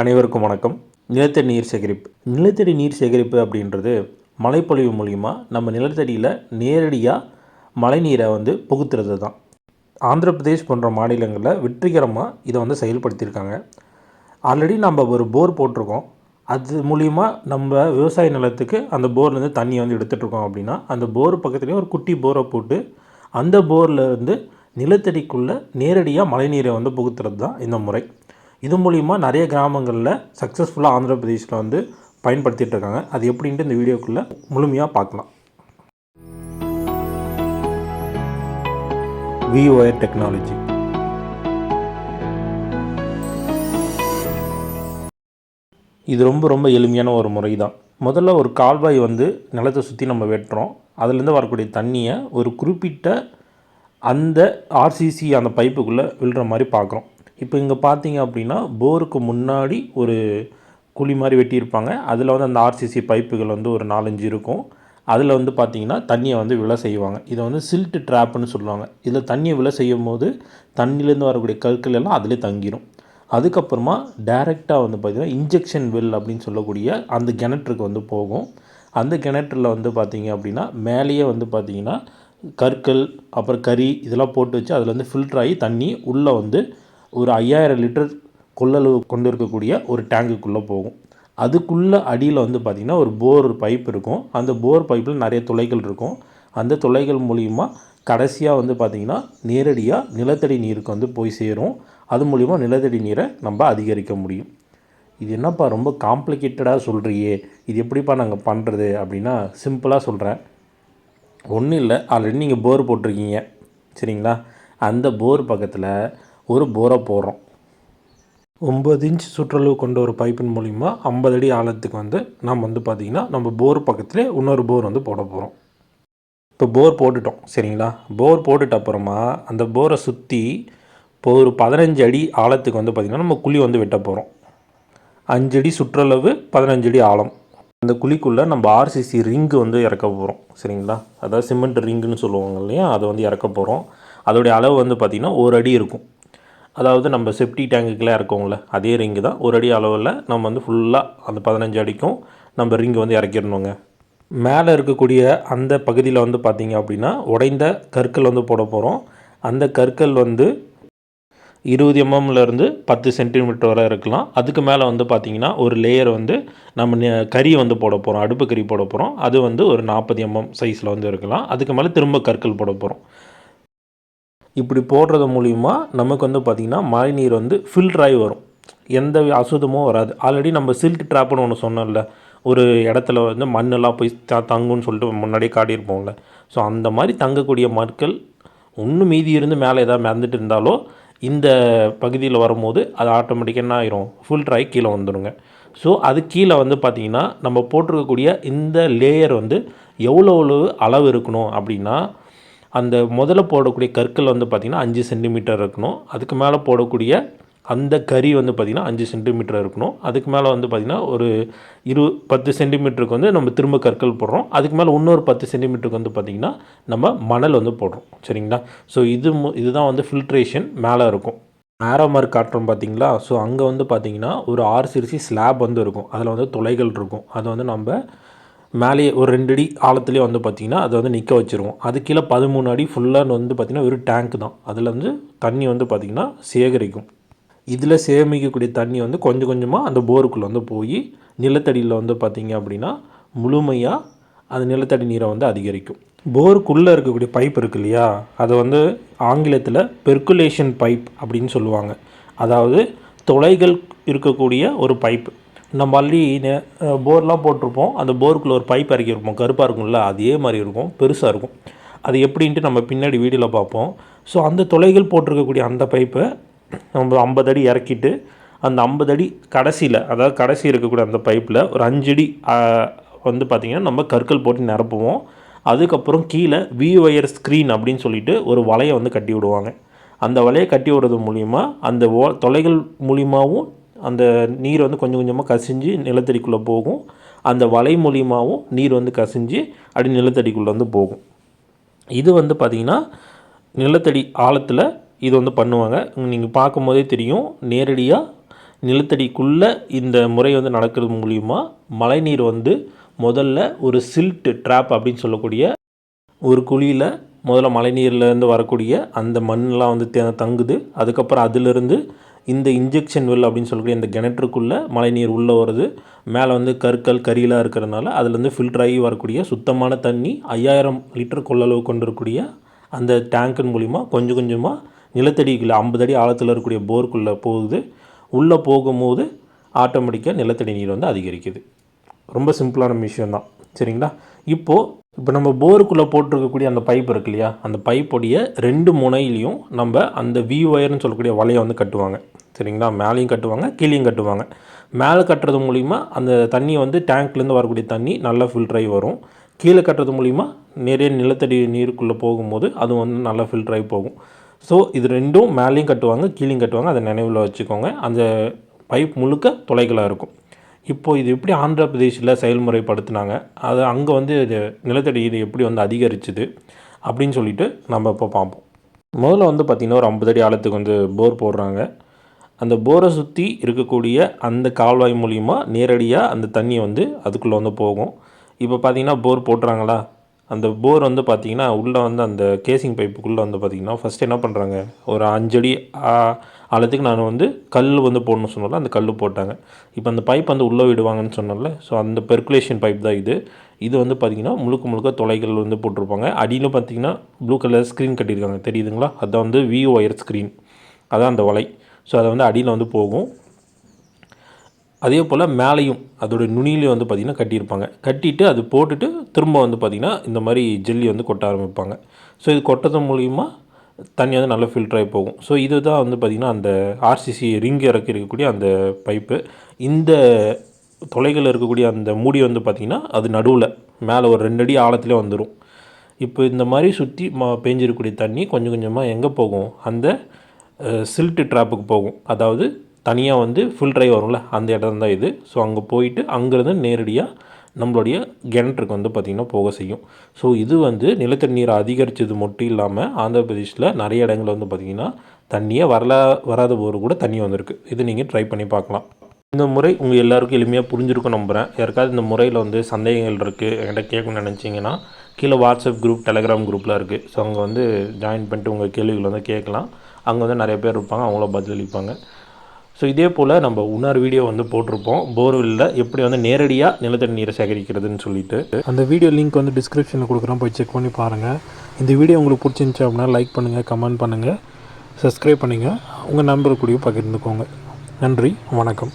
அனைவருக்கும் வணக்கம். நிலத்தடி நீர் சேகரிப்பு. நிலத்தடி நீர் சேகரிப்பு அப்படின்றது மழைப்பொழிவு மூலிமா நம்ம நிலத்தடியில் நேரடியாக மழைநீரை வந்து புகுத்துறது தான் ஆந்திர பிரதேஷ் போன்ற மாநிலங்களில் வெற்றிகரமாக இதை வந்து செயல்படுத்தியிருக்காங்க. ஆல்ரெடி நம்ம ஒரு போர் போட்டிருக்கோம். அது மூலிமா நம்ம விவசாய நிலத்துக்கு அந்த போர்லேருந்து தண்ணியை வந்து எடுத்துகிட்ருக்கோம் அப்படின்னா அந்த போர் பக்கத்துலேயே ஒரு குட்டி போரை போட்டு அந்த போரில் இருந்து நிலத்தடிக்குள்ளே நேரடியாக மழைநீரை வந்து புகுத்துறது தான் இந்த முறை. இது மூலிமா நிறைய கிராமங்களில் சக்ஸஸ்ஃபுல்லாக ஆந்திர பிரதேஷில் வந்து பயன்படுத்திகிட்டு இருக்காங்க அது எப்படின்ட்டு இந்த வீடியோக்குள்ளே முழுமையாக பார்க்கலாம். விஓஆர் டெக்னாலஜி இது ரொம்ப ரொம்ப எளிமையான ஒரு முறை தான் முதல்ல ஒரு கால்வாய் வந்து நிலத்தை சுற்றி நம்ம வெட்டுறோம். அதுலேருந்து வரக்கூடிய தண்ணியை ஒரு குறிப்பிட்ட அந்த ஆர்சிசி அந்த பைப்புக்குள்ளே விழுற மாதிரி பார்க்குறோம். இப்போ இங்கே பார்த்தீங்க அப்படின்னா போருக்கு முன்னாடி ஒரு குழி மாதிரி வெட்டியிருப்பாங்க. அதில் வந்து அந்த ஆர்சிசி பைப்புகள் வந்து ஒரு நாலஞ்சு இருக்கும். அதில் வந்து பார்த்திங்கன்னா தண்ணியை வந்து விழ செய்வாங்க. இதை வந்து சில்ட் ட்ராப்புன்னு சொல்லுவாங்க. இதில் தண்ணியை விழ செய்யும் போது தண்ணியிலேருந்து வரக்கூடிய கற்கள் எல்லாம் அதிலே தங்கிடும் அதுக்கப்புறமா டைரெக்டாக வந்து பார்த்திங்கன்னா இன்ஜெக்ஷன் வெல் அப்படின்னு சொல்லக்கூடிய அந்த கிணற்றுக்கு வந்து போகும். அந்த கிணற்றில் வந்து பார்த்திங்க அப்படின்னா மேலேயே வந்து பார்த்திங்கன்னா கற்கள் அப்புறம் கறி இதெல்லாம் போட்டு வச்சு அதில் வந்து ஃபில்டர் ஆகி தண்ணி உள்ளே வந்து ஒரு ஐயாயிரம் லிட்டர் கொள்ளளவு கொண்டு இருக்கக்கூடிய ஒரு டேங்குக்குள்ளே போகும். அதுக்குள்ளே அடியில் வந்து பார்த்திங்கன்னா ஒரு போர் பைப் இருக்கும். அந்த போர் பைப்பில் நிறைய துளைகள் இருக்கும். அந்த துளைகள் மூலிமா கடைசியாக வந்து பார்த்திங்கன்னா நேரடியாக நிலத்தடி நீருக்கு வந்து போய் சேரும். அது மூலிமா நிலத்தடி நீரை நம்ம அதிகரிக்க முடியும். இது என்னப்பா ரொம்ப காம்ப்ளிகேட்டடாக சொல்கிறியே இது எப்படிப்பா நாங்கள் பண்ணுறது அப்படின்னா சிம்பிளாக சொல்கிறேன் ஒன்றும் இல்லை. ஆல்ரெடி நீங்கள் போர் போட்டிருக்கீங்க. சரிங்களா? அந்த போர் பக்கத்தில் ஒரு போரை போடுறோம். ஒம்பது இன்ச் சுற்றளவு கொண்ட ஒரு பைப்பின் மூலிமா ஐம்பது அடி ஆழத்துக்கு வந்து நம்ம வந்து பார்த்திங்கன்னா நம்ம போர் பக்கத்துலேயே இன்னொரு போர் வந்து போட போகிறோம் இப்போ போர் போட்டுட்டோம் சரிங்களா? போர் போட்டுட்ட அப்புறமா அந்த போரை சுற்றி இப்போ ஒரு பதினஞ்சு அடி ஆழத்துக்கு வந்து பார்த்திங்கன்னா நம்ம குழி வந்து வெட்ட போகிறோம் அஞ்சடி சுற்றளவு பதினஞ்சு அடி ஆழம். அந்த குழிக்குள்ளே நம்ம ஆர்சிசி ரிங்கு வந்து இறக்க போகிறோம் சரிங்களா? அதாவது சிமெண்ட் ரிங்குன்னு சொல்லுவாங்க இல்லையா? அதை வந்து இறக்க போகிறோம் அதோடைய அளவு வந்து பார்த்திங்கன்னா ஒரு அடி இருக்கும். அதாவது நம்ம செப்டி டேங்குக்கெலாம் இருக்கோம்ல அதே ரிங்கு தான். ஒரு அடி அளவில் நம்ம வந்து ஃபுல்லாக அந்த பதினஞ்சு அடிக்கும் நம்ம ரிங்கு வந்து இறக்கிடணுங்க. மேலே இருக்கக்கூடிய அந்த பகுதியில் வந்து பார்த்திங்க அப்படின்னா உடைந்த கற்கள் வந்து போட போகிறோம் அந்த கற்கள் வந்து இருபது எம்எம்லேருந்து பத்து சென்டிமீட்டர் வரை இருக்கலாம். அதுக்கு மேலே வந்து பார்த்திங்கன்னா ஒரு லேயர் வந்து நம்ம கறி வந்து போட போகிறோம் அடுப்பு கறி போட போகிறோம் அது வந்து ஒரு நாற்பது எம்எம் சைஸில் வந்து இருக்கலாம். அதுக்கு மேலே திரும்ப கற்கள் போட போகிறோம் இப்படி போடுறது மூலிமா நமக்கு வந்து பார்த்திங்கன்னா மழைநீர் வந்து ஃபில்டர் ஆகி வரும். எந்த அசுதமும் வராது. ஆல்ரெடி நம்ம சில்ட் ட்ராப்னு ஒன்று சொன்னோம்ல. ஒரு இடத்துல வந்து மண்ணெல்லாம் போய் தங்குன்னு சொல்லிட்டு முன்னாடியே காட்டியிருப்போம்ல. ஸோ அந்த மாதிரி தங்கக்கூடிய மட்கள் ஒன்று மீதி இருந்து மேலே எதாவது மிதந்துட்டு இருந்தாலோ இந்த பகுதியில் வரும்போது அது ஆட்டோமேட்டிக்காக என்ன ஆயிரும்? ஃபில்டர் ஆகி கீழே வந்துடுங்க ஸோ அது கீழே வந்து பார்த்திங்கன்னா நம்ம போட்டிருக்கக்கூடிய இந்த லேயர் வந்து எவ்வளோ எவ்வளவு அளவு இருக்கணும் அப்படின்னா அந்த முதல்ல போடக்கூடிய கற்கள் வந்து பார்த்திங்கன்னா அஞ்சு சென்டிமீட்டர் இருக்கணும். அதுக்கு மேலே போடக்கூடிய அந்த கறி வந்து பார்த்திங்கன்னா அஞ்சு சென்டிமீட்டர் இருக்கணும். அதுக்கு மேலே வந்து பார்த்திங்கன்னா ஒரு இரு பத்து சென்டிமீட்டருக்கு வந்து நம்ம திரும்ப கற்கள் போடுறோம். அதுக்கு மேலே இன்னொரு பத்து சென்டிமீட்டருக்கு வந்து பார்த்திங்கன்னா நம்ம மணல் வந்து போடுறோம். சரிங்களா? ஸோ இது மு- இதுதான் வந்து ஃபில்ட்ரேஷன் மேலே இருக்கும். ஆரோ மார்க் காட்டுறோம் பார்த்தீங்களா ஸோ அங்கே வந்து பார்த்தீங்கன்னா ஒரு ஆர்சிரிசி ஸ்லாப் வந்து இருக்கும். அதில் வந்து துளைகள் இருக்கும். அதை வந்து நம்ம மேலேயே ஒரு ரெண்டு அடி ஆழத்துலேயே வந்து பார்த்திங்கன்னா அதை வந்து நிற்க வச்சுருவோம். அது கீழே பதிமூணு அடி ஃபுல்லாக வந்து பார்த்திங்கன்னா வெறும் டேங்க் தான். அதில் வந்து தண்ணி வந்து பார்த்திங்கன்னா சேகரிக்கும். இதில் சேமிக்கக்கூடிய தண்ணி வந்து கொஞ்சம் கொஞ்சமாக அந்த போருக்குள்ளே வந்து போய் நிலத்தடியில் வந்து பார்த்திங்க அப்படின்னா முழுமையாக அந்த நிலத்தடி நீரை வந்து அதிகரிக்கும். போருக்குள்ளே இருக்கக்கூடிய பைப் இருக்கு இல்லையா? அதை வந்து ஆங்கிலத்தில் பெர்குலேஷன் பைப் அப்படின்னு சொல்லுவாங்க. அதாவது தொலைகள் இருக்கக்கூடிய ஒரு பைப் நம்ம அள்ளி போர்லாம் போட்டிருப்போம். அந்த போருக்குள்ளே ஒரு பைப் இறக்கியிருப்போம் கருப்பாக இருக்கும்ல? அதே மாதிரி இருக்கும். பெருசாக இருக்கும். அது எப்படின்ட்டு நம்ம பின்னாடி வீடியோவில் பார்ப்போம். ஸோ அந்த துளைகள் போட்டிருக்கக்கூடிய அந்த பைப்பை நம்ம ஐம்பது அடி இறக்கிட்டு அந்த ஐம்பது அடி கடைசியில் அதாவது கடைசி இருக்கக்கூடிய அந்த பைப்பில் ஒரு அஞ்சடி வந்து பார்த்திங்கன்னா நம்ம கற்கள் போட்டு நிரப்புவோம். அதுக்கப்புறம் கீழே வி ஒயர் ஸ்க்ரீன் அப்படின்னு சொல்லிட்டு ஒரு வலையை வந்து கட்டி விடுவாங்க. அந்த வலையை கட்டி விடுறது மூலிமா அந்த ஓ தொலைகள் மூலியமாகவும் அந்த நீர் வந்து கொஞ்சம் கொஞ்சமாக கசிஞ்சு நிலத்தடிக்குள்ளே போகும். அந்த வலை மூலியமாகவும் நீர் வந்து கசிஞ்சு அப்படி நிலத்தடிக்குள்ளே வந்து போகும். இது வந்து பார்த்திங்கன்னா நிலத்தடி ஆழத்தில் இது வந்து பண்ணுவாங்க. நீங்கள் பார்க்கும்போதே தெரியும். நேரடியாக நிலத்தடிக்குள்ளே இந்த முறை வந்து நடக்கிறது மூலிமா மழைநீர் வந்து முதல்ல ஒரு சில்ட் ட்ராப் அப்படின்னு சொல்லக்கூடிய ஒரு குழியில் முதல்ல மழைநீர்லேருந்து வரக்கூடிய அந்த மண்ணெலாம் வந்து தே தங்குது. அதுக்கப்புறம் அதிலிருந்து இந்த இன்ஜெக்ஷன் வெல் அப்படின்னு சொல்லக்கூடிய இந்த கிணற்றுக்குள்ளே மழைநீர் உள்ளே வருது. மேலே வந்து கற்கள் கரியெலாம் இருக்கிறதுனால அதுலேருந்து ஃபில்டர் ஆகி வரக்கூடிய சுத்தமான தண்ணி ஐயாயிரம் லிட்டர் கொள்ளளவு கொண்டிருக்கக்கூடிய அந்த டேங்கின் மூலிமா கொஞ்சம் கொஞ்சமாக நிலத்தடிக்குள்ளே ஐம்பது அடி ஆழத்தில் இருக்கக்கூடிய போருக்குள்ளே போகுது. உள்ளே போகும்போது ஆட்டோமேட்டிக்காக நிலத்தடி நீர் வந்து அதிகரிக்குது. ரொம்ப சிம்பிளான விஷயம் தான் சரிங்களா? இப்போது இப்போ நம்ம போருக்குள்ளே போட்டிருக்கக்கூடிய அந்த பைப் இருக்கு இல்லையா? அந்த பைப்புடைய ரெண்டு முனையிலையும் நம்ம அந்த வி ஒயர்னு சொல்லக்கூடிய வலையை வந்து கட்டுவாங்க. சரிங்களா? மேலேயும் கட்டுவாங்க கீழேயும் கட்டுவாங்க. மேலே கட்டுறது மூலிமா அந்த தண்ணி வந்து டேங்க்லேருந்து வரக்கூடிய தண்ணி நல்லா ஃபில்டராகி வரும். கீழே கட்டுறது மூலிமா நிறைய நிலத்தடி நீருக்குள்ளே போகும்போது அது வந்து நல்லா ஃபில்டர் ஆகி போகும். ஸோ இது ரெண்டும் மேலேயும் கட்டுவாங்க கீழேயும் கட்டுவாங்க. அதை நினைவில் வச்சுக்கோங்க. அந்த பைப் முழுக்க துளைகளாக இருக்கும். இப்போது இது எப்படி ஆந்திர பிரதேஷில் செயல்முறைப்படுத்தினாங்க? அது அங்கே வந்து இது நிலத்தடி இது எப்படி வந்து அதிகரிச்சுது? அப்படின்னு சொல்லிட்டு நம்ம இப்போ பார்ப்போம் முதல்ல வந்து பார்த்திங்கன்னா ஒரு ஐம்பது அடி ஆழத்துக்கு வந்து போர் போடுறாங்க. அந்த போரை சுற்றி இருக்கக்கூடிய அந்த கால்வாய் மூலிமா நேரடியாக அந்த தண்ணி வந்து அதுக்குள்ளே வந்து போகும். இப்போ பார்த்தீங்கன்னா போர் போட்டுறாங்களா? அந்த போர் வந்து பார்த்திங்கன்னா உள்ளே வந்து அந்த கேசிங் பைப்புக்குள்ளே வந்து பார்த்திங்கன்னா ஃபஸ்ட் என்ன பண்ணுறாங்க ஒரு அஞ்சடி ஆழத்துக்கு நான் வந்து கல் வந்து போடணும்னு சொன்னால அந்த கல் போட்டாங்க. இப்போ அந்த பைப் வந்து உள்ளே விடுவாங்கன்னு சொன்னால ஸோ அந்த பெர்குலேஷன் பைப் தான் இது. இது வந்து பார்த்திங்கன்னா முழுக்க முழுக்க தொலைகள் வந்து போட்டிருப்பாங்க. அடியில் பார்த்திங்கன்னா ப்ளூ கலர் ஸ்க்ரீன் கட்டியிருக்காங்க. தெரியுதுங்களா? அதான் வந்து வி ஒயர் ஸ்க்ரீன் அதான் அந்த வலை. ஸோ அதை வந்து அடியில் வந்து போகும். அதே போல் மேலேயும் அதோட நுனியிலையும் வந்து பார்த்திங்கன்னா கட்டியிருப்பாங்க. கட்டிட்டு அது போட்டுட்டு திரும்ப வந்து பார்த்திங்கன்னா இந்த மாதிரி ஜெல்லி வந்து கொட்ட ஆரம்பிப்பாங்க. ஸோ இது கொட்டது மூலிமா தண்ணி வந்து நல்லா ஃபில்டர் ஆகி போகும். ஸோ இதுதான் வந்து பார்த்திங்கன்னா அந்த ஆர்சிசி ரிங் இறக்கி இருக்கக்கூடிய அந்த பைப்பு. இந்த தொலைகளில் இருக்கக்கூடிய அந்த மூடி வந்து பார்த்திங்கன்னா அது நடுவில் மேலே ஒரு ரெண்டு அடி ஆழத்துலேயே வந்துடும் இப்போ இந்த மாதிரி சுற்றி ம பேஞ்சிருக்கக்கூடிய தண்ணி கொஞ்சம் கொஞ்சமாக எங்கே போகும்? அந்த சில்ட்டு ட்ராப்புக்கு போகும். அதாவது தனியாக வந்து ஃபுல் ஆகி வரும்ல அந்த இடம் தான் இது. ஸோ அங்கே போயிட்டு அங்கேருந்து நேரடியாக நம்மளுடைய கிணற்றுக்கு வந்து பார்த்திங்கன்னா போக செய்யும். ஸோ இது வந்து நிலத்தடி நீரை அதிகரித்தது மட்டும் இல்லாமல் ஆந்திர பிரதேஷில் நிறைய இடங்கள் வந்து பார்த்திங்கன்னா தண்ணியே வரல வராத போது கூட தண்ணி வந்திருக்கு. இது நீங்கள் ட்ரை பண்ணி பார்க்கலாம். இந்த முறை உங்கள் எல்லாருக்கும் எளிமையாக புரிஞ்சிருக்கும் நம்புகிறேன் யாருக்காவது இந்த முறையில் வந்து சந்தேகங்கள் இருக்குது என்கிட்ட கேட்கணும்னு நினச்சிங்கன்னா கீழே வாட்ஸ்அப் குரூப் டெலகிராம் குரூப்லாம் இருக்குது ஸோ அங்கே வந்து ஜாயின் பண்ணிட்டு உங்கள் கேள்விகள் வந்து கேட்கலாம். அங்கே வந்து நிறைய பேர் இருப்பாங்க அவங்கள பதிலளிப்பாங்க. ஸோ இதே போல் நம்ம உணர் வீடியோ வந்து போட்டிருப்போம். போர்வெல்லில் எப்படி வந்து நேரடியாக நிலத்தடி நீரை சேகரிக்கிறதுன்னு சொல்லிட்டு. அந்த வீடியோ லிங்க் வந்து டிஸ்கிரிப்ஷனில் கொடுக்குறோம். போய் செக் பண்ணி பாருங்கள் இந்த வீடியோ உங்களுக்கு பிடிச்சிருந்துச்சி அப்படின்னா லைக் பண்ணுங்கள் கமெண்ட் பண்ணுங்கள் சப்ஸ்கிரைப் பண்ணுங்கள் உங்கள் நண்பர் கூடயும் பகிர்ந்துக்கோங்க. நன்றி வணக்கம்.